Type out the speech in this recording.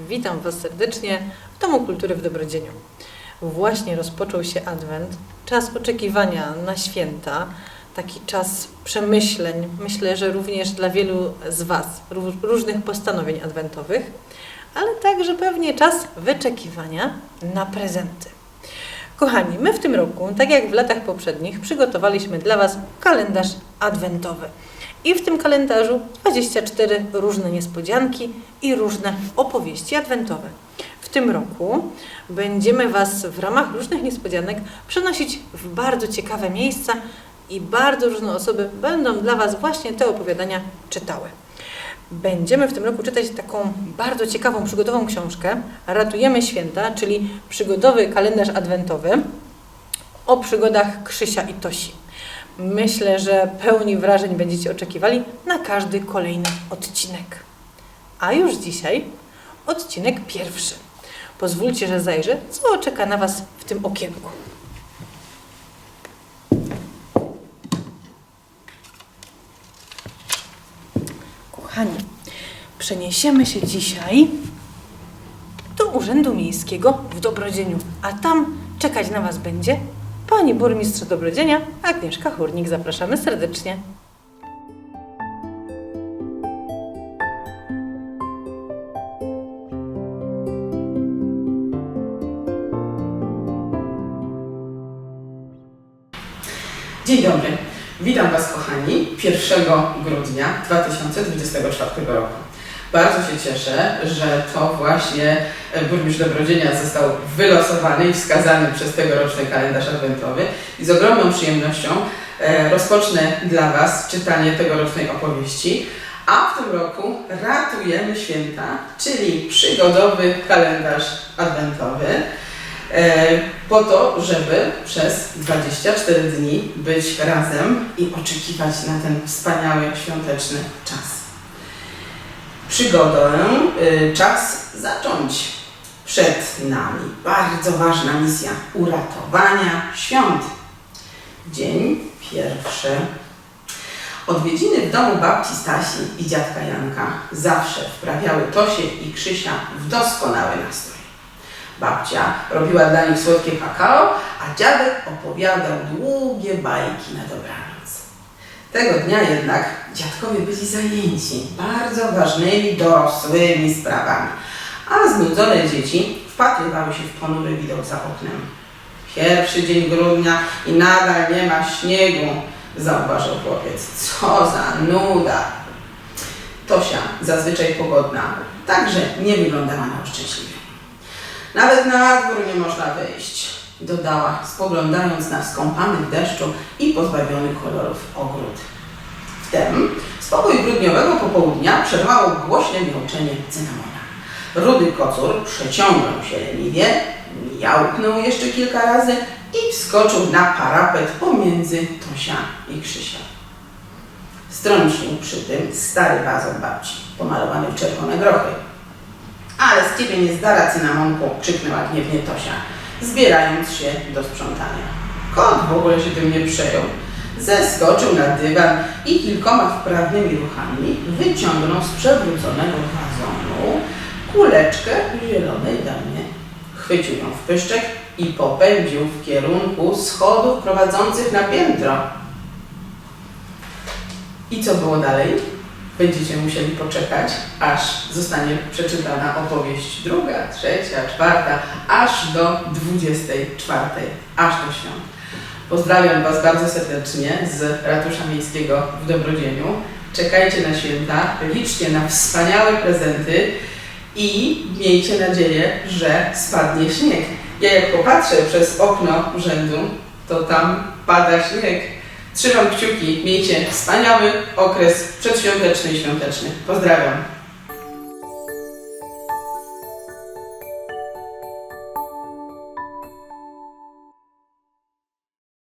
Witam Was serdecznie w Domu Kultury w Dobrodzieniu. Właśnie rozpoczął się Adwent, czas oczekiwania na święta, taki czas przemyśleń. Myślę, że również dla wielu z Was ró- różnych postanowień adwentowych, ale także pewnie czas wyczekiwania na prezenty. Kochani, my w tym roku, tak jak w latach poprzednich, przygotowaliśmy dla Was kalendarz adwentowy. I w tym kalendarzu 24 różne niespodzianki i różne opowieści adwentowe. W tym roku będziemy Was w ramach różnych niespodzianek przenosić w bardzo ciekawe miejsca i bardzo różne osoby będą dla Was właśnie te opowiadania czytały. Będziemy w tym roku czytać taką bardzo ciekawą przygodową książkę Ratujemy Święta, czyli przygodowy kalendarz adwentowy o przygodach Krzysia i Tosi. Myślę, że pełni wrażeń będziecie oczekiwali na każdy kolejny odcinek. A już dzisiaj odcinek pierwszy. Pozwólcie, że zajrzę, co czeka na Was w tym okienku. Kochani, przeniesiemy się dzisiaj do Urzędu Miejskiego w Dobrodzieniu, a tam czekać na Was będzie Pani Burmistrz Dobrodzienia Agnieszka Hurnik. Zapraszamy serdecznie. Dzień dobry. Witam Was kochani 1 grudnia 2024 roku. Bardzo się cieszę, że to właśnie e, burmistrz Dobrodzienia został wylosowany i wskazany przez tegoroczny kalendarz adwentowy i z ogromną przyjemnością e, rozpocznę dla Was czytanie tegorocznej opowieści. A w tym roku ratujemy święta, czyli przygodowy kalendarz adwentowy. E, po to, żeby przez 24 dni być razem i oczekiwać na ten wspaniały świąteczny czas. Przygodę y, czas zacząć. Przed nami bardzo ważna misja uratowania świąt. Dzień pierwszy. Odwiedziny w domu babci Stasi i dziadka Janka zawsze wprawiały Tosię i Krzysia w doskonały nastrój. Babcia robiła dla nich słodkie kakao, a dziadek opowiadał długie bajki na dobranoc. Tego dnia jednak dziadkowie byli zajęci bardzo ważnymi dorosłymi sprawami, a znudzone dzieci wpatrywały się w ponury widok za oknem. Pierwszy dzień grudnia i nadal nie ma śniegu, zauważył chłopiec. Co za nuda! Tosia, zazwyczaj pogodna, także nie wyglądała na szczęśliwie. Nawet na dwór nie można wyjść, dodała, spoglądając na skąpany w deszczu i pozbawiony kolorów ogród. Wtem spokój grudniowego popołudnia przerwało głośne miauczenie cynamona. Rudy kocur przeciągnął się leniwie, jałknął jeszcze kilka razy i wskoczył na parapet pomiędzy Tosia i Krzysia. Strącił przy tym stary wazon babci, pomalowany w czerwone grochy. Ale z ciebie nie zdara cynamonku, krzyknęła gniewnie Tosia, zbierając się do sprzątania. Kot w ogóle się tym nie przejął. Zeskoczył na dywan i kilkoma wprawnymi ruchami wyciągnął z przewróconego wazonu kuleczkę zielonej damie. Chwycił ją w pyszczek i popędził w kierunku schodów prowadzących na piętro. I co było dalej? Będziecie musieli poczekać, aż zostanie przeczytana opowieść druga, trzecia, czwarta, aż do dwudziestej czwartej, aż do świąt. Pozdrawiam Was bardzo serdecznie z Ratusza Miejskiego w Dobrodzieniu. Czekajcie na święta, liczcie na wspaniałe prezenty i miejcie nadzieję, że spadnie śnieg. Ja jak popatrzę przez okno urzędu, to tam pada śnieg. Trzymam kciuki, miejcie wspaniały okres przedświąteczny i świąteczny. Pozdrawiam.